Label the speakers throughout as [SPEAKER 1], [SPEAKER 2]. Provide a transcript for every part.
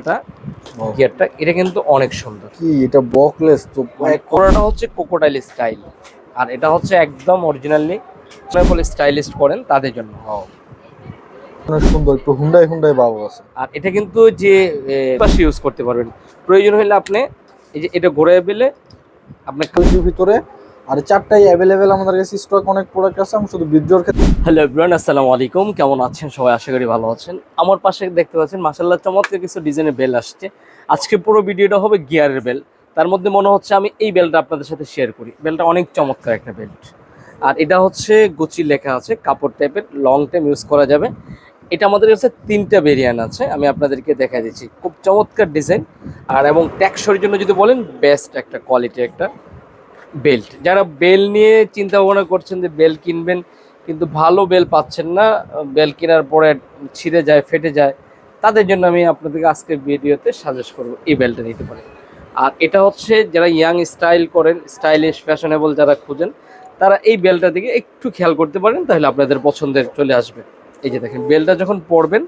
[SPEAKER 1] এটা গিয়ারটা এটা কিন্তু অনেক সুন্দর।
[SPEAKER 2] কি এটা বকলেস তো
[SPEAKER 1] মানে কোরাটা হচ্ছে কোকোডাইল স্টাইল আর এটা হচ্ছে একদম অরিজিনালি স্টাইলিস্ট করেন তাদের জন্য।
[SPEAKER 2] সুন্দর একটু হুন্ডাই হুন্ডাই আছে।
[SPEAKER 1] আর এটা কিন্তু যে পাশে ইউজ করতে পারবেন। প্রয়োজন হলে আপনি এই যে এটা ঘুরে পেলে আপনার
[SPEAKER 2] ভিতরে আর চারটাই অ্যাভেলেবেল আমাদের কাছে স্টক অনেক প্রোডাক্ট আছে, আমি শুধু বিদ্যুর ক্ষেত্রে
[SPEAKER 1] হ্যালো এভরিওয়ান আসসালামু আলাইকুম। কেমন আছেন? সবাই আশা করি ভালো আছেন। আমার পাশে দেখতে পাচ্ছেন মাসাল্লাহ চমৎকার কিছু ডিজাইনের বেল আসছে। আজকে পুরো ভিডিওটা হবে গিয়ারের বেল তার মধ্যে মনে হচ্ছে আমি এই বেলটা আপনাদের সাথে শেয়ার করি। বেলটা অনেক চমৎকার একটা বেল্ট আর এটা হচ্ছে গুচি লেখা আছে, কাপড় টাইপের লং টাইম ইউজ করা যাবে। এটা আমাদের কাছে তিনটা ভেরিয়েন্ট আছে, আমি আপনাদেরকে দেখা দিচ্ছি। খুব চমৎকার ডিজাইন আর এবং ট্যাক্সর জন্য যদি বলেন বেস্ট একটা কোয়ালিটি একটা। বেল্ট। যারা বেল নিয়ে চিন্তা ভাবনা করছেন যে বেল কিনবেন, কিন্তু ভালো বেল পাচ্ছেন না, বেল কেনার পরে ছিঁড়ে যায়, ফেটে যায়, তাদের জন্য আমি আপনাদেরকে আজকের ভিডিওতে সাজেস্ট করব এই বেলটা নিতে পারেন। আর এটা হচ্ছে যারা ইয়াং স্টাইল করেন স্টাইলিশ ফ্যাশনেবল যারা খুঁজেন, তারা এই বেলটা দিকে একটু খেয়াল করতে পারেন, তাহলে আপনাদের পছন্দের চলে আসবে। এই যে দেখেন, বেলটা যখন পরবেন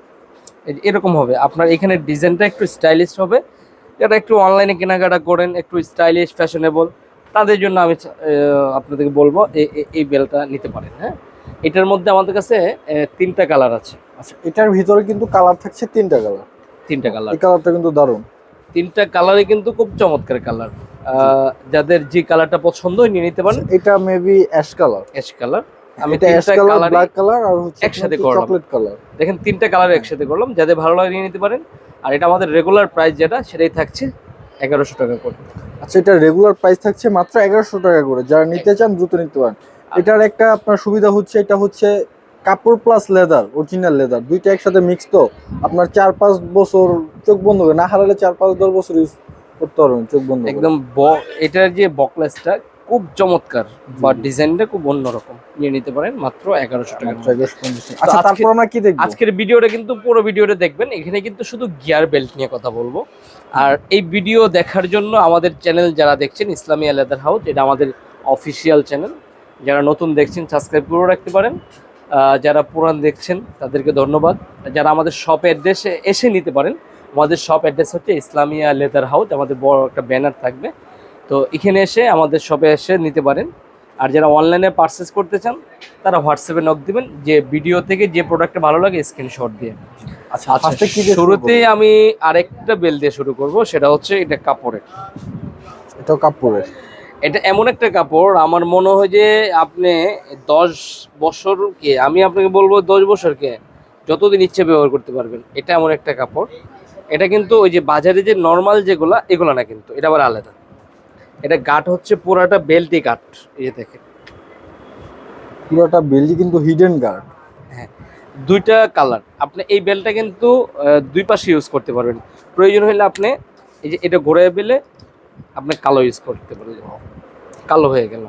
[SPEAKER 1] এরকম হবে। আপনার এখানে ডিজাইনটা একটু স্টাইলিশ হবে। যারা একটু অনলাইনে কেনাকাটা করেন, একটু স্টাইলিশ ফ্যাশনেবল তাদের জন্য আমি আপনাদেরকে বলব এই- বেলটা নিতে পারেন হ্যাঁ? এটার মধ্যে আমাদের কাছে তিনটা কালার আছে।
[SPEAKER 2] আচ্ছা এটার ভিতরে কিন্তু কালার থাকছে তিনটা কালার।
[SPEAKER 1] তিনটা কালার।
[SPEAKER 2] এই কালারটা কিন্তু দারুণ।
[SPEAKER 1] তিনটা কালারই কিন্তু খুব চমৎকার কালার। যাদের যে কালারটা পছন্দ হয় নিয়ে নিতে পারেন।
[SPEAKER 2] এটা maybe ash colour
[SPEAKER 1] ash colour আমি
[SPEAKER 2] এটা অ্যাশ কালার ব্ল্যাক কালার আর হচ্ছে
[SPEAKER 1] একসাথে করলাম।
[SPEAKER 2] চকলেট কালার
[SPEAKER 1] দেখেন তিনটা কালার একসাথে করলাম। যাদের ভালো লাগে নিয়ে নিতে পারেন। আর এটা আমাদের রেগুলার প্রাইস যেটা সেটাই থাকছে এগারোশো টাকা করে।
[SPEAKER 2] আচ্ছা এটা রেগুলার প্রাইস থাকছে মাত্র এগারোশো টাকা করে। যারা নিতে চান দ্রুত নিতে পারেন। এটার একটা আপনার সুবিধা হচ্ছে এটা হচ্ছে কাপড় প্লাস লেদার অরিজিনাল লেদার দুইটা একসাথে মিক্স তো। আপনার চার পাঁচ বছর চোখ বন্ধ করে না হারালে চার পাঁচ দশ বছর ইউজ করতে পারবেন চোখ বন্ধ
[SPEAKER 1] একদম এটার যে বকলেসটা খুব চমৎকার বা ডিজাইনটা খুব অন্যরকম। নিয়ে নিতে পারেন মাত্র এগারোশো টাকা।
[SPEAKER 2] মাত্র 1150 টাকা। আচ্ছা তারপর আমরা কি দেখব?
[SPEAKER 1] আজকের ভিডিওটা কিন্তু পুরো ভিডিওটা দেখবেন। এখানে কিন্তু শুধু গিয়ার বেল্ট নিয়ে কথা বলব। আর এই ভিডিও দেখার জন্য আমাদের চ্যানেল যারা দেখছেন ইসলামিয়া লেদার হাউস এটা আমাদের অফিসিয়াল চ্যানেল যারা নতুন দেখছেন সাবস্ক্রাইব করে রাখতে পারেন। আহ, যারা পুরান দেখছেন তাদেরকে ধন্যবাদ। যারা আমাদের শপ অ্যাড্রেসে এসে নিতে পারেন আমাদের শপ অ্যাড্রেস হচ্ছে ইসলামিয়া লেদার হাউস আমাদের বড় একটা ব্যানার থাকবে। তো এখানে এসে আমাদের শপে এসে নিতে পারেন। আর যারা অনলাইনে পারচেস করতে চান তারা হোয়াটসঅ্যাপে নক দিবেন যে ভিডিও থেকে যে প্রোডাক্টটা ভালো লাগে স্ক্রিনশট দিয়ে।
[SPEAKER 2] আচ্ছা
[SPEAKER 1] আচ্ছা শুরুতেই আমি আরেকটা বেল দিয়ে শুরু করব সেটা হচ্ছে এটা কাপড়ের।
[SPEAKER 2] এটাও কাপড়ের?
[SPEAKER 1] এটা এমন একটা কাপড় আমার মনে হয় যে আপনি দশ বছরকে আমি আপনাকে বলব দশ বছরকে যতদিন ইচ্ছে ব্যবহার করতে পারবেন এটা এমন একটা কাপড়। এটা কিন্তু ওই যে বাজারে যে নর্মাল যেগুলা এগুলো না কিন্তু এটা আবার আলাদা। এটা গাঠ হচ্ছে পুরাটা বেল্টি কাঠ এই যে দেখেন।
[SPEAKER 2] পুরোটা বেলজি কিন্তু হিডেন গার্ড হ্যাঁ
[SPEAKER 1] দুইটা কালার আপনি এই বেলটা কিন্তু দুই পাশে ইউজ করতে পারবেন। প্রয়োজন হলে আপনি এই যে এটা ঘুরে বেলে আপনি কালো ইউজ করতে পারবেন। কালো হয়ে গেল।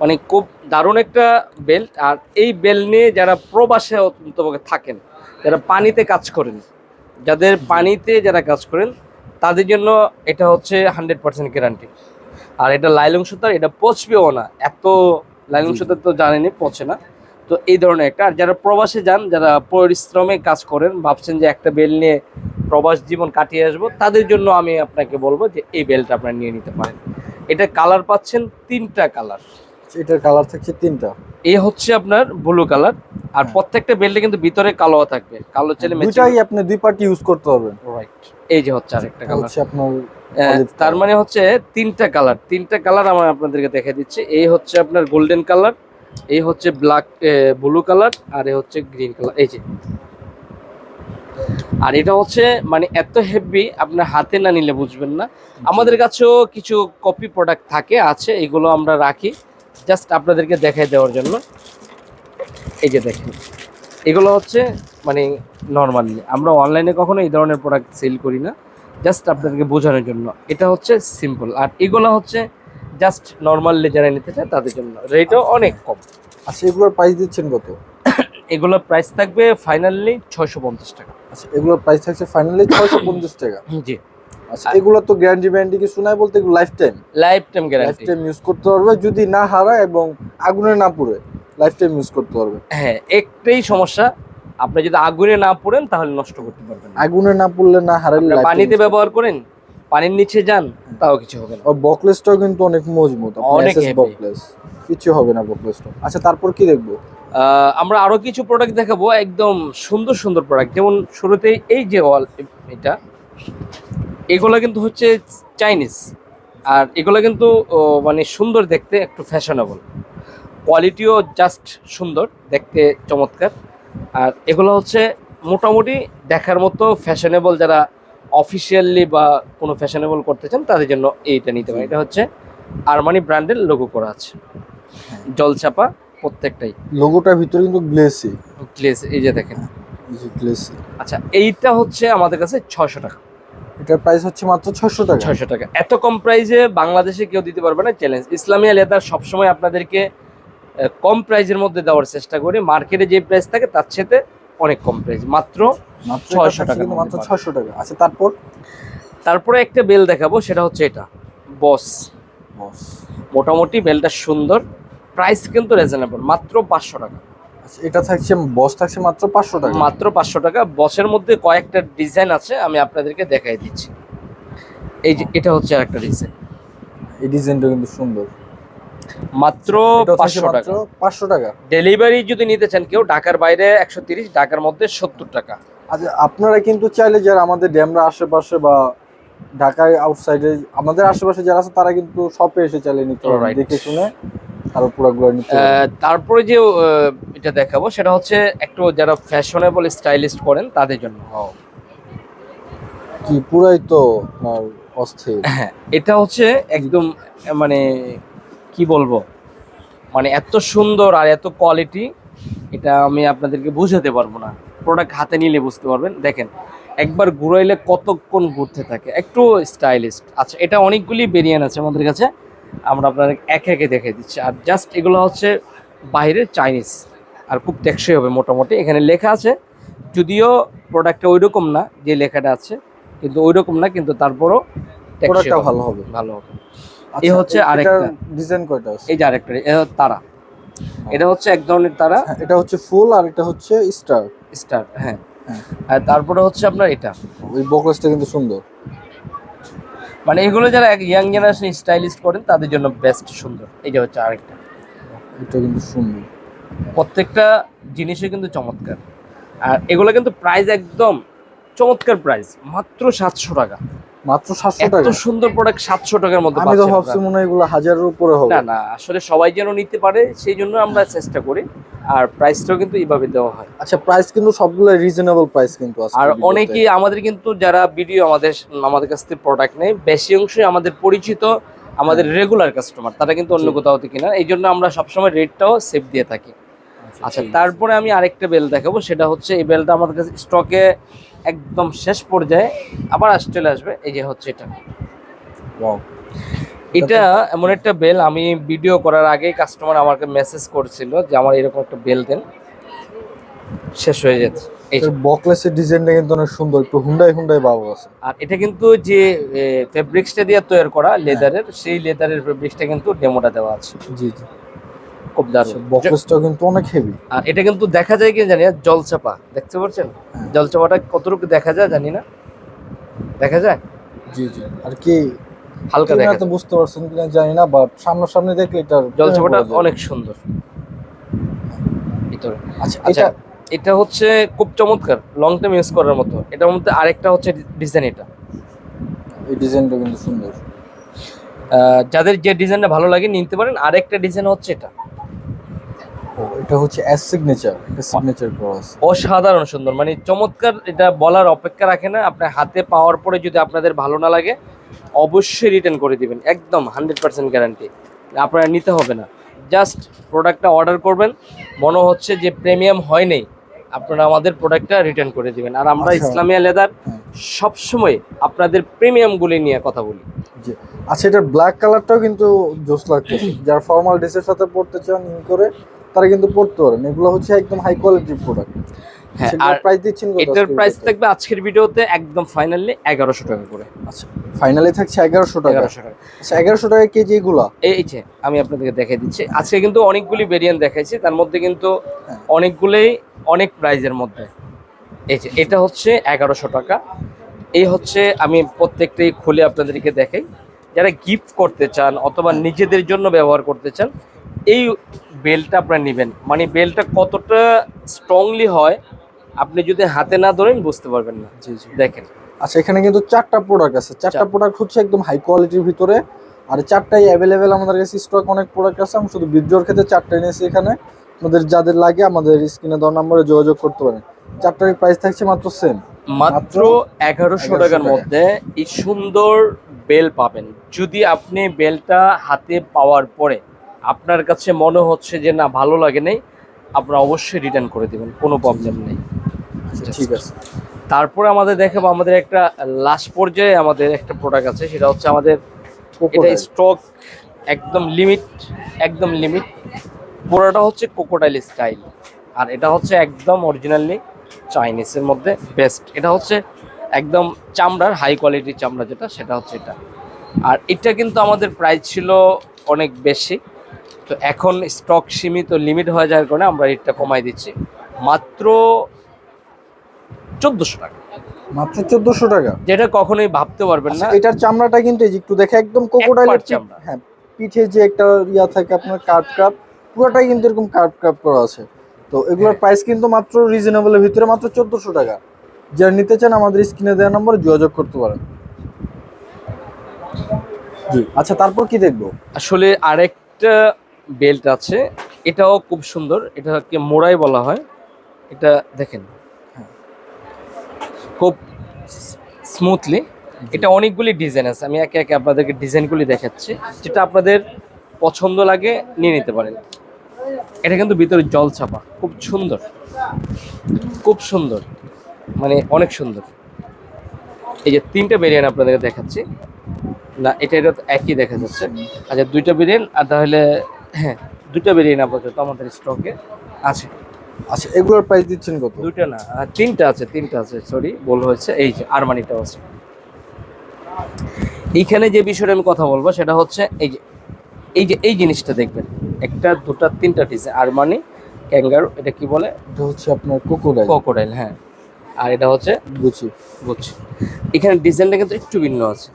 [SPEAKER 1] মানে খুব দারুণ একটা বেল্ট। আর এই বেল নিয়ে যারা প্রবাসে অন্ততপক্ষে থাকেন যারা পানিতে কাজ করেন যাদের পানিতে যারা কাজ করেন তাদের জন্য এটা হচ্ছে হান্ড্রেড পার্সেন্ট গ্যারান্টি আর এটা লাইলং সুতার এটা পচবেও না। এত লাইলং। সুতার তো জানেনি পচে না। তো এই ধরনের একটা। আর যারা প্রবাসে যান যারা পরিশ্রমে কাজ করেন ভাবছেন যে একটা বেল নিয়ে প্রবাস জীবন কাটিয়ে আসব তাদের জন্য আমি আপনাকে বলব যে এই বেলটা আপনারা নিয়ে নিতে পারেন। এটা কালার পাচ্ছেন তিনটা কালার।
[SPEAKER 2] এটার কালার থাকছে তিনটা।
[SPEAKER 1] এই হচ্ছে আপনার ব্লু কালার আর প্রত্যেকটা বেল্টে কিন্তু ভিতরে কালো থাকবে। কালো চাইলে
[SPEAKER 2] দুইটাই আপনি দুই পার্টি ইউজ করতে পারবেন
[SPEAKER 1] রাইট এই যে হচ্ছে আরেকটা কালার
[SPEAKER 2] হচ্ছে আপনার
[SPEAKER 1] তার মানে হচ্ছে তিনটা কালার তিনটা কালার আমি আপনাদেরকে দেখে দিচ্ছি। এই হচ্ছে আপনার গোল্ডেন কালার এই হচ্ছে ব্ল্যাক ব্লু কালার আর এই হচ্ছে গ্রিন কালার এই যে। আর এটা হচ্ছে মানে এত হেভি আপনার হাতে না নিলে বুঝবেন না। আমাদের কাছেও কিছু কপি প্রোডাক্ট থাকে আছে এগুলো আমরা রাখি। জাস্ট আপনাদেরকে দেখাই দেওয়ার জন্য। এই যে দেখেন এগুলো হচ্ছে মানে নর্মালি আমরা অনলাইনে কখনো এই ধরনের প্রোডাক্ট সেল করি না। জাস্ট আপনাদেরকে বোঝানোর জন্য। এটা হচ্ছে সিম্পল আর এগুলো হচ্ছে জাস্ট নর্মালি যারা নিতে চায় তাদের জন্য। রেটও অনেক কম।
[SPEAKER 2] আচ্ছা এগুলোর প্রাইস দিচ্ছেন কত?
[SPEAKER 1] এগুলোর প্রাইস থাকবে ফাইনালি ছয়শো পঞ্চাশ টাকা।
[SPEAKER 2] আচ্ছা এগুলোর প্রাইস থাকছে ফাইনালি ছয়শো পঞ্চাশ টাকা।
[SPEAKER 1] জি।
[SPEAKER 2] আচ্ছা। এগুলো তো গ্যারান্টি ব্যারান্টি কি শোনায় বলতে এগুলো lifetime
[SPEAKER 1] lifetime
[SPEAKER 2] lifetime use করতে পারবে যদি না হারায় এবং আগুনে না পুড়ে লাইফ টাইম ইউজ করতে পারবে।
[SPEAKER 1] হ্যাঁ একটাই সমস্যা আপনি যদি আগুনে না পড়েন তাহলে নষ্ট করতে পারবেন
[SPEAKER 2] আগুনে না পড়লে না হারালে
[SPEAKER 1] পানিতে ব্যবহার করেন পানির নিচে যান তাও কিছু হবে না।
[SPEAKER 2] বকলেসটাও কিন্তু অনেক মজবুত
[SPEAKER 1] অনেক
[SPEAKER 2] বকলেস কিছু হবে না বকলেসটা আচ্ছা তারপর কি দেখব?
[SPEAKER 1] আহ, আমরা আরও কিছু প্রোডাক্ট দেখাবো একদম সুন্দর সুন্দর প্রোডাক্ট যেমন শুরুতে এই যে ওয়াল এটা এগুলো কিন্তু হচ্ছে চাইনিজ। আর এগুলো কিন্তু মানে সুন্দর দেখতে একটু ফ্যাশনেবল কোয়ালিটিও জাস্ট সুন্দর দেখতে চমৎকার। আর এগুলো হচ্ছে মোটামুটি দেখার মতো ফ্যাশনেবল যারা অফিসিয়ালি বা কোনো ফ্যাশনেবল করতে চান তাদের জন্য এইটা নিতে পারেন। এটা হচ্ছে আরমানি ব্র্যান্ডের লোগো করা আছে। জলচাপা প্রত্যেকটাই।
[SPEAKER 2] লোগোটার ভিতরে কিন্তু গ্লেসি
[SPEAKER 1] গ্লেস এই যে দেখেন।
[SPEAKER 2] গ্লেসি
[SPEAKER 1] আচ্ছা এইটা হচ্ছে আমাদের কাছে ছশো টাকা।
[SPEAKER 2] এটার প্রাইস হচ্ছে মাত্র ছশো টাকা।
[SPEAKER 1] ছয়শো টাকা। এত কম প্রাইসে বাংলাদেশে কেউ দিতে পারবে না চ্যালেঞ্জ ইসলামিয়া লেদার সবসময় আপনাদেরকে কম প্রাইসের মধ্যে দেওয়ার চেষ্টা করি। মার্কেটে যে প্রাইস থাকে তার সাথে অনেক কম প্রাইস মাত্র
[SPEAKER 2] মাত্র
[SPEAKER 1] 600
[SPEAKER 2] টাকা মাত্র
[SPEAKER 1] মধ্যে
[SPEAKER 2] ছশো টাকা। আচ্ছা তারপর?
[SPEAKER 1] তারপরে একটা বেল দেখাবো সেটা হচ্ছে এটা। বস বস মোটামুটি বেলটা সুন্দর। প্রাইস কিন্তু রিজনেবল মাত্র পাঁচশো টাকা।
[SPEAKER 2] এটা থাকছে বস থাকছে মাত্র পাঁচশো টাকা।
[SPEAKER 1] মাত্র পাঁচশো টাকা। বসের মধ্যে কয়েকটা ডিজাইন আছে আমি আপনাদেরকে দেখাই দিচ্ছি। এই যে এটা হচ্ছে একটা ডিজাইন।
[SPEAKER 2] এই ডিজাইনটা কিন্তু সুন্দর।
[SPEAKER 1] মাত্র পাঁচশো টাকা।
[SPEAKER 2] পাঁচশো টাকা।
[SPEAKER 1] ডেলিভারি যদি নিতে চান কেউ ঢাকার বাইরে একশো তিরিশ ঢাকার মধ্যে সত্তর টাকা।
[SPEAKER 2] আচ্ছা আপনারা কিন্তু চাইলে যারা আমাদের ড্যামরা আশেপাশে বা ঢাকায় আউটসাইডে আমাদের আশেপাশে যারা আছে তারা কিন্তু শপে এসে চাইলে নিতে দেখে শুনে।
[SPEAKER 1] তারপরে যে এটা দেখাবো সেটা হচ্ছে একটু যারা ফ্যাশনেবল স্টাইলিস্ট করেন তাদের জন্য।
[SPEAKER 2] কি পুরাই তো অস্থির।
[SPEAKER 1] হ্যাঁ এটা হচ্ছে একদম মানে কি বলব? মানে এত সুন্দর আর এত কোয়ালিটি এটা আমি আপনাদেরকে বুঝাতে পারব না। প্রোডাক্ট হাতে নিলে বুঝতে পারবেন। দেখেন একবার ঘুরাইলে কতক্ষণ ঘুরতে থাকে? একটু স্টাইলিস্ট আচ্ছা এটা অনেকগুলি ভেরিয়েন্ট আছে আমাদের কাছে। আমরা আপনাদের একে একে দেখে দিচ্ছি। আর জাস্ট এগুলো হচ্ছে বাইরের চাইনিজ আর খুব টেকসই হবে মোটামুটি। এখানে লেখা আছে যদিও প্রোডাক্টটা ওই রকম না যে লেখাটা আছে কিন্তু ওই রকম না কিন্তু তারপরও
[SPEAKER 2] প্রোডাক্টটা ভালো হবে।
[SPEAKER 1] ভালো হবে।
[SPEAKER 2] আচ্ছা,
[SPEAKER 1] হচ্ছে আরেকটা।
[SPEAKER 2] ডিজাইন কয়টা আছে?
[SPEAKER 1] এই যে আরেকটা এ তারা। এটা হচ্ছে এক ধরনের তারা।
[SPEAKER 2] হ্যাঁ, এটা হচ্ছে ফুল আর এটা হচ্ছে স্টার
[SPEAKER 1] স্টার হ্যাঁ।
[SPEAKER 2] হ্যাঁ।
[SPEAKER 1] আর তারপরে হচ্ছে আপনার এটা।
[SPEAKER 2] ওই বকলেসটা কিন্তু সুন্দর।
[SPEAKER 1] মানে এগুলো যারা ইয়াং জেনারেশন স্টাইলিস্ট করেন তাদের জন্য বেস্ট সুন্দর। এই যে হচ্ছে আরেকটা।
[SPEAKER 2] এটা কিন্তু সুন্দর।
[SPEAKER 1] প্রত্যেকটা জিনিসই কিন্তু চমৎকার। আর এগুলো কিন্তু প্রাইস একদম চমৎকার প্রাইস মাত্র সাতশো টাকা।
[SPEAKER 2] মাত্র সাতশো
[SPEAKER 1] এত
[SPEAKER 2] টাকা?
[SPEAKER 1] সুন্দর প্রোডাক্ট সাতশো টাকার মধ্যে
[SPEAKER 2] আমি তো ভাবছি মনে হয় এগুলো হাজারের উপরে হবে।
[SPEAKER 1] না না আসলে সবাই যেন নিতে পারে সেই জন্য আমরা চেষ্টা করি। আর প্রাইসটাও কিন্তু এইভাবে দেওয়া হয়।
[SPEAKER 2] আচ্ছা প্রাইস কিন্তু সবগুলো রিজনেবল প্রাইস কিন্তু আছে
[SPEAKER 1] আর অনেকেই আমাদের কিন্তু যারা ভিডিও আমাদের আমাদের কাছ থেকে প্রোডাক্ট নেয় বেশি অংশই আমাদের পরিচিত আমাদের রেগুলার কাস্টমার তারা কিন্তু অন্য। কোথাও থেকে না এই জন্য আমরা সবসময় রেটটাও সেভ দিয়ে থাকি। আচ্ছা তারপরে আমি আরেকটা বেল দেখাবো সেটা হচ্ছে এই বেলটা আমাদের কাছে স্টকে একদম শেষ পর্যায়ে আবার চলে আসবে। এই যে হচ্ছে এটা. এটা এমন একটা বেল আমি ভিডিও করার আগে কাস্টমার আমাকে মেসেজ করছিল যে আমার এরকম একটা বেল দেন। শেষ হয়ে যাচ্ছে এই
[SPEAKER 2] বকলেসের ডিজাইনটা কিন্তু অনেক সুন্দর একটু হুন্ডাই হুন্ডাই ভাব আছে।
[SPEAKER 1] আর এটা কিন্তু যে ফেব্রিক্সটা দিয়ে তৈরি করা লেদারের সেই লেদারের ফেব্রিক্সটা কিন্তু ডেমোটা দেওয়া আছে।
[SPEAKER 2] জি জি।
[SPEAKER 1] খুব দারুণ।
[SPEAKER 2] বকলেসটাও কিন্তু অনেক হেভি
[SPEAKER 1] আর এটা কিন্তু দেখা যায় কি জানি না জলচাপা দেখতে পাচ্ছেন?
[SPEAKER 2] হ্যাঁ।
[SPEAKER 1] জলচাপাটা কতটুকু দেখা যায় জানি না। দেখা যায়?
[SPEAKER 2] জি জি। আর কি
[SPEAKER 1] হালকা দেখা
[SPEAKER 2] তো বুঝতে পারছেন কিনা জানি না বাট সামনাসামনি দেখলে এটা
[SPEAKER 1] জলচাপাটা অনেক সুন্দর। ভিতরে।
[SPEAKER 2] আচ্ছা
[SPEAKER 1] আচ্ছা
[SPEAKER 2] এটা
[SPEAKER 1] হচ্ছে খুব চমৎকার লং টাইম ইউজ করার মতো। এটার মধ্যে আরেকটা হচ্ছে ডিজাইন এটা।
[SPEAKER 2] এই ডিজাইনটা কিন্তু সুন্দর।
[SPEAKER 1] যাদের যে ডিজাইনটা ভালো লাগে নিতে পারেন আরেকটা ডিজাইন হচ্ছে এটা।
[SPEAKER 2] এটা হচ্ছে এস সিগনেচার এটা সিগনেচার করা আছে।
[SPEAKER 1] অসাধারণ সুন্দর মানে চমৎকার এটা বলার অপেক্ষা রাখে না। আপনার হাতে পাওয়ার পরে যদি আপনাদের ভালো না লাগে অবশ্যই রিটার্ন করে দিবেন একদম হান্ড্রেড পার্সেন্ট গ্যারান্টি আপনারা নিতে হবে না। জাস্ট প্রোডাক্টটা অর্ডার করবেন মনে হচ্ছে যে প্রিমিয়াম হয় নাই আপনারা আমাদের প্রোডাক্টটা রিটার্ন করে দিবেন। আর আমরা
[SPEAKER 2] আচ্ছা।
[SPEAKER 1] ইসলামিয়া লেদার। সবসময় আপনাদের প্রিমিয়ামগুলি নিয়ে কথা বলি।
[SPEAKER 2] জি। আচ্ছা এটার ব্ল্যাক কালারটাও কিন্তু জোস লাগতেছে। যারা ফর্মাল ড্রেসের সাথে পড়তে চান ইন করে তারা কিন্তু পড়তে পারেন। এগুলো হচ্ছে একদম হাই কোয়ালিটির প্রোডাক্ট
[SPEAKER 1] হ্যাঁ আর
[SPEAKER 2] প্রাইস দিচ্ছেন
[SPEAKER 1] এটার প্রাইস থাকবে আজকের ভিডিওতে একদম ফাইনালি এগারোশো টাকা করে।
[SPEAKER 2] আচ্ছা ফাইনালি থাকছে এগারোশো টাকা।
[SPEAKER 1] এগারোশো টাকা।
[SPEAKER 2] আচ্ছা এগারোশো টাকা কেজি এগুলা?
[SPEAKER 1] এই যে আমি আপনাদেরকে দেখাই দিচ্ছি। আজকে কিন্তু অনেকগুলি ভেরিয়েন্ট দেখাইছি তার মধ্যে কিন্তু
[SPEAKER 2] হ্যাঁ।
[SPEAKER 1] অনেকগুলোই অনেক প্রাইজের মধ্যে। এই যে এটা হচ্ছে এগারোশো টাকা। এই হচ্ছে আমি প্রত্যেকটাই খুলে আপনাদেরকে দেখাই। যারা গিফট করতে চান অথবা নিজেদের জন্য ব্যবহার করতে চান এই বেলটা আপনারা নেবেন। মানে বেলটা কতটা স্ট্রংলি হয় আপনি যদি হাতে না ধরেন বুঝতে পারবেন না।
[SPEAKER 2] জি জি।
[SPEAKER 1] দেখেন।
[SPEAKER 2] আচ্ছা এখানে কিন্তু চারটা প্রোডাক্ট আছে। চারটা প্রোডাক্ট হচ্ছে একদম হাই কোয়ালিটির ভিতরে। আর চারটাই অ্যাভেলেবেল আমাদের কাছে স্টক অনেক প্রোডাক্ট আছে। আমি শুধু বিদ্রোর ক্ষেত্রে চারটা এনেছি এখানে। আমাদের যাদের লাগে আমাদের স্ক্রিনে দেওয়া নম্বরে যোগাযোগ করতে পারেন। চারটার প্রাইস থাকছে মাত্র সেম
[SPEAKER 1] মাত্র এগারোশো
[SPEAKER 2] 1100
[SPEAKER 1] টাকার মধ্যে এই সুন্দর বেল পাবেন। যদি আপনি বেলটা হাতে পাওয়ার পরে আপনার কাছে মনে হচ্ছে যে না ভালো লাগে নাই আপনারা অবশ্যই রিটার্ন করে দেবেন কোনো প্রবলেম নেই।
[SPEAKER 2] ঠিক আছে।
[SPEAKER 1] তারপরে আমাদের দেখাবো আমাদের একটা লাস্ট পর্যায়ে আমাদের একটা প্রোডাক্ট আছে সেটা হচ্ছে আমাদের এটা স্টক একদম লিমিট একদম লিমিট পুরোটা হচ্ছে কোকোডাইল স্টাইল আর এটা হচ্ছে একদম অরিজিনালি চাইনিজের মধ্যে বেস্ট এটা হচ্ছে একদম চামড়ার হাই কোয়ালিটির চামড়া যেটা সেটা হচ্ছে এটা। আর এটা কিন্তু আমাদের প্রাইস ছিল অনেক বেশি। তো এখন স্টক সীমিত লিমিট হয়ে যাওয়ার কারণে আমরা রেটটা কমাই দিচ্ছি। মাত্র চোদ্দোশো টাকা।
[SPEAKER 2] মাত্র চোদ্দশো টাকা?
[SPEAKER 1] যেটা কখনোই ভাবতে পারবেন না।
[SPEAKER 2] আচ্ছা, এটার চামড়াটা কিন্তু এই একটু দেখে একদম কোকোডাইলের
[SPEAKER 1] চামড়া।
[SPEAKER 2] হ্যাঁ পিঠে যে একটা ইয়া থাকে আপনার কার্ভ ক্রাফ পুরোটাই কিন্তু এরকম কার্ভ ক্রাফ করা আছে। তো এগুলোর
[SPEAKER 1] হ্যাঁ।
[SPEAKER 2] প্রাইস কিন্তু মাত্র রিজনেবলের ভিতরে মাত্র চোদ্দশো টাকা। যারা নিতে চান আমাদের স্ক্রিনে দেওয়া নম্বরে যোগাযোগ করতে পারেন। জি। আচ্ছা তারপর কি দেখব?
[SPEAKER 1] আসলে আরেকটা বেল্ট আছে। এটাও খুব সুন্দর। এটাকে মোড়াই বলা হয়। এটা দেখেন।
[SPEAKER 2] হ্যাঁ।
[SPEAKER 1] খুব স্মুথলি এটা অনেকগুলি ডিজাইন আছে। আমি একে একে আপনাদেরকে ডিজাইনগুলি দেখাচ্ছি। যেটা আপনাদের পছন্দ লাগে নিয়ে নিতে পারেন। এটা কিন্তু ভিতরে জল ছাপা। খুব সুন্দর। খুব সুন্দর। মানে অনেক সুন্দর। এই যে তিনটা ভেরিয়েন্ট আপনাদেরকে দেখাচ্ছি। না এটা এটা তো একই দেখা যাচ্ছে। আচ্ছা দুইটা ভেরিয়েন্ট আর তাহলে হ্যাঁ বেরিয়ে ভেরিয়েন্ট আপাতত আমাদের স্টকে আছে।
[SPEAKER 2] আচ্ছা এগুলোর প্রাইস দিচ্ছেন কত?
[SPEAKER 1] দুইটা না তিনটা আছে তিনটা আছে সরি বল হয়েছে। এই যে আরমানিটাও আছে। এইখানে যে বিষয়টা আমি কথা বলব সেটা হচ্ছে এই যে এই যে এই জিনিসটা দেখবেন। একটা দুটা তিনটা ডিজাইন আরমানি ক্যাঙ্গারু এটা কি বলে?
[SPEAKER 2] এটা হচ্ছে আপনার কোকোডাইল
[SPEAKER 1] ক্রোকোডাইল হ্যাঁ। আর এটা হচ্ছে
[SPEAKER 2] বুঝছি
[SPEAKER 1] বুঝছি এখানে ডিজাইনটা কিন্তু একটু ভিন্ন আছে।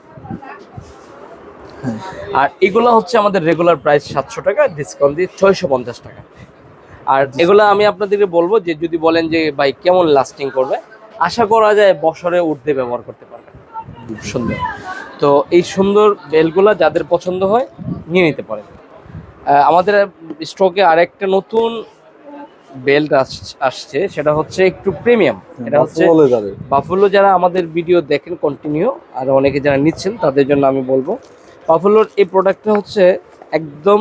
[SPEAKER 1] আর এগুলো হচ্ছে আমাদের রেগুলার প্রাইস সাতশো টাকা ডিসকাউন্ট দিয়ে ছয়শো পঞ্চাশ টাকা। আর এগুলো আমি আপনাদেরকে বলব যে যদি বলেন যে ভাই কেমন লাস্টিং করবে? আশা করা যায় বছরে উর্ধে ব্যবহার করতে পারবেন। সুন্দর। তো এই সুন্দর বেলগুলো যাদের পছন্দ হয় নিয়ে নিতে পারেন। আহ, আমাদের স্টকে আরেকটা নতুন বেল্ট আসছে সেটা হচ্ছে একটু প্রিমিয়াম এটা হচ্ছে
[SPEAKER 2] বাফুলো
[SPEAKER 1] যারা আমাদের ভিডিও দেখেন কন্টিনিউ আর অনেকে যারা নিচ্ছেন তাদের জন্য আমি বলব বাফুলোর এই প্রোডাক্টটা হচ্ছে একদম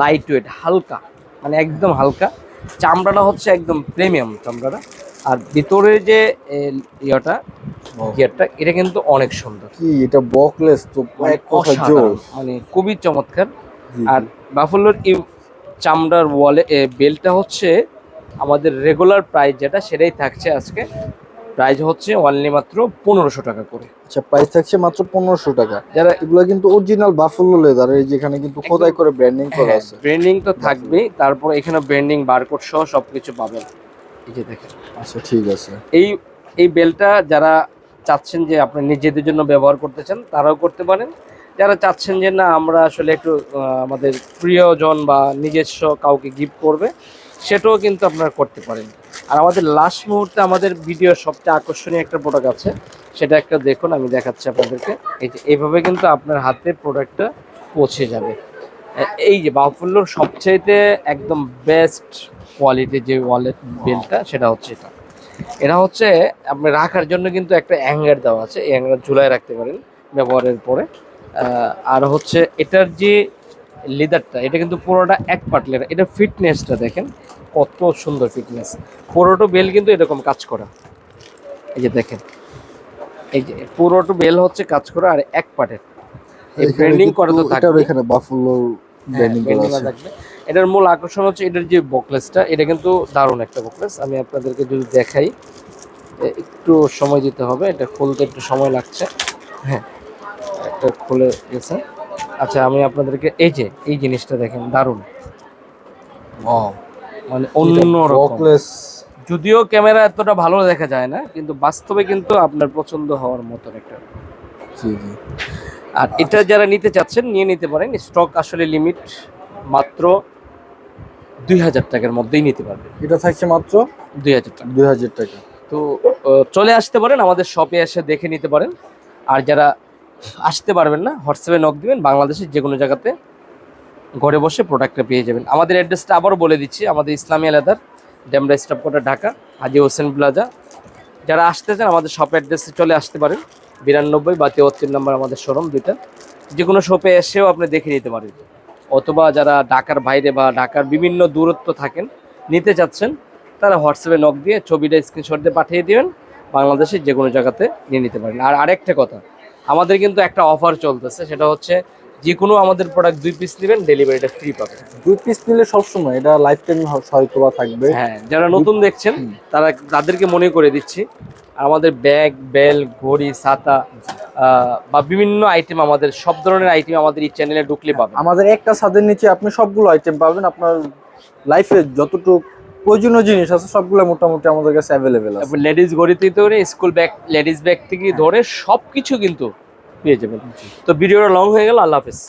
[SPEAKER 1] লাইট ওয়েট হালকা মানে একদম হালকা। চামড়াটা হচ্ছে একদম প্রিমিয়াম চামড়াটা। আর ভিতরে যে ইয়েটা গিয়ারটা এটা কিন্তু অনেক সুন্দর।
[SPEAKER 2] কি এটা বকলেস তো
[SPEAKER 1] মানে মানে খুবই চমৎকার। আর বাফুলোর এই চামড়ার ওয়ালে বেলটা হচ্ছে আমাদের রেগুলার প্রাইস যেটা সেটাই থাকছে আজকে প্রাইস হচ্ছে অনলি মাত্র পনেরোশো টাকা করে।
[SPEAKER 2] আচ্ছা প্রাইস থাকছে মাত্র পনেরোশো টাকা।
[SPEAKER 1] যারা
[SPEAKER 2] এগুলো কিন্তু অরিজিনাল বাফলো লেদার এই যেখানে কিন্তু খোদাই করে ব্র্যান্ডিং করা
[SPEAKER 1] হ্যাঁ,
[SPEAKER 2] আছে।
[SPEAKER 1] ব্র্যান্ডিং তো থাকবেই তারপর এখানে ব্র্যান্ডিং বারকোড সহ সবকিছু পাবেন। এই যে দেখেন।
[SPEAKER 2] আচ্ছা ঠিক আছে।
[SPEAKER 1] এই এই বেলটা যারা চাচ্ছেন যে আপনি নিজেদের জন্য ব্যবহার করতে চান তারাও করতে পারেন। যারা চাচ্ছেন যে না আমরা আসলে একটু আমাদের প্রিয়জন বা নিজস্ব কাউকে গিফট করবে সেটাও কিন্তু আপনারা করতে পারেন। আর আমাদের লাস্ট মুহূর্তে আমাদের ভিডিওর সবচেয়ে আকর্ষণীয় একটা প্রোডাক্ট আছে, সেটা একটা দেখুন, আমি দেখাচ্ছি আপনাদেরকে। এই যে, এইভাবে কিন্তু আপনার হাতে প্রোডাক্টটা পৌঁছে যাবে। এই যে বাফুল্লোর সবচাইতে একদম বেস্ট কোয়ালিটির যে ওয়ালেট বেলটা সেটা হচ্ছে এটা। এটা হচ্ছে, আপনি রাখার জন্য কিন্তু একটা অ্যাঙ্গার দেওয়া আছে, এই অ্যাঙ্গার ঝুলায় রাখতে পারেন ব্যবহারের পরে। আর হচ্ছে, এটার যে লেদারটা এটা কিন্তু পুরোটা এক পার্ট লেদার এটা ফিটনেসটা দেখেন। কত সুন্দর ফিটনেস পুরোটো বেল কিন্তু এরকম কাজ করা। এই যে দেখেন এই যে পুরোটো বেল হচ্ছে কাজ করা আর এক পার্টের এই ব্র্যান্ডিং করা তো থাকবে।
[SPEAKER 2] এখানে বাফলো ব্র্যান্ডিং করা
[SPEAKER 1] থাকবে। এটার মূল আকর্ষণ হচ্ছে এটার যে বকলেসটা এটা কিন্তু দারুণ একটা বকলেস আমি আপনাদেরকে যদি দেখাই একটু সময় দিতে হবে এটা খুলতে একটু সময় লাগছে। হ্যাঁ একটা খুলে গেছে। আচ্ছা আমি আপনাদেরকে এই যে এই জিনিসটা দেখেন দারুণ। মানে অন্য রকম
[SPEAKER 2] বকলেস
[SPEAKER 1] যদিও ক্যামেরা এতটা ভালো দেখা যায় না কিন্তু বাস্তবে কিন্তু আপনার পছন্দ হওয়ার মতন একটা।
[SPEAKER 2] জি জি।
[SPEAKER 1] আর এটা যারা নিতে চাচ্ছেন নিয়ে নিতে পারেন। স্টক আসলে লিমিট মাত্র দুই হাজার টাকার মধ্যেই নিতে পারবেন।
[SPEAKER 2] এটা থাকছে মাত্র?
[SPEAKER 1] দুই হাজার টাকা।
[SPEAKER 2] দুই হাজার টাকা।
[SPEAKER 1] তো চলে আসতে পারেন আমাদের শপে এসে দেখে নিতে পারেন। আর যারা আসতে পারবেন না হোয়াটসঅ্যাপে নক দিবেন। বাংলাদেশের যে কোনো জায়গাতে ঘরে বসে প্রোডাক্টটা পেয়ে যাবেন। আমাদের অ্যাড্রেসটা আবারও বলে দিচ্ছি, আমাদের Islami leather Demra staff quarter, Dhaka, Haji Hossain plaza. যারা আসতে চান, আমাদের শপ অ্যাড্রেসে চলে আসতে পারেন। বিরানব্বই বা তেহত্তর নম্বর আমাদের শোরুম দুইটা। যে কোনো শপে এসেও আপনি দেখে নিতে পারেন। অথবা যারা ঢাকার বাইরে বা ঢাকার বিভিন্ন দূরত্ব থাকেন, নিতে চাচ্ছেন, তারা হোয়াটসঅ্যাপে নক দিয়ে ছবিটা স্ক্রিনশট দিয়ে পাঠিয়ে দেবেন। বাংলাদেশের যে কোনো জায়গাতে নিয়ে নিতে পারেন। আর আরেকটা কথা, আমাদের কিন্তু একটা অফার চলতেছে, সেটা হচ্ছে যে কোনো আমাদের প্রোডাক্ট দুই পিস নেবেন ডেলিভারিটা ফ্রি পাবেন।
[SPEAKER 2] দুই পিস নিলে সবসময় এটা লাইফ টাইম হয়তো থাকবে।
[SPEAKER 1] হ্যাঁ যারা নতুন দেখছেন তারা তাদেরকে মনে করে দিচ্ছি আমাদের ব্যাগ বেল ঘড়ি ছাতা বা বিভিন্ন আইটেম আমাদের সব ধরনের আইটেম আমাদের এই চ্যানেলে ঢুকলে পাবেন।
[SPEAKER 2] আমাদের একটা ছাদের নিচে আপনি সবগুলো আইটেম পাবেন আপনার লাইফে যতটুকু প্রয়োজনীয় জিনিস আছে সবগুলো মোটামুটি আমাদের কাছে অ্যাভেলেবেল আছে।
[SPEAKER 1] লেডিস ঘড়ি থেকে ধরে স্কুল ব্যাগ লেডিস ব্যাগ থেকে ধরে সব কিছু কিন্তু পেয়ে যাবেন। তো ভিডিওটা লং হয়ে গেল আল্লাহ হাফেজ।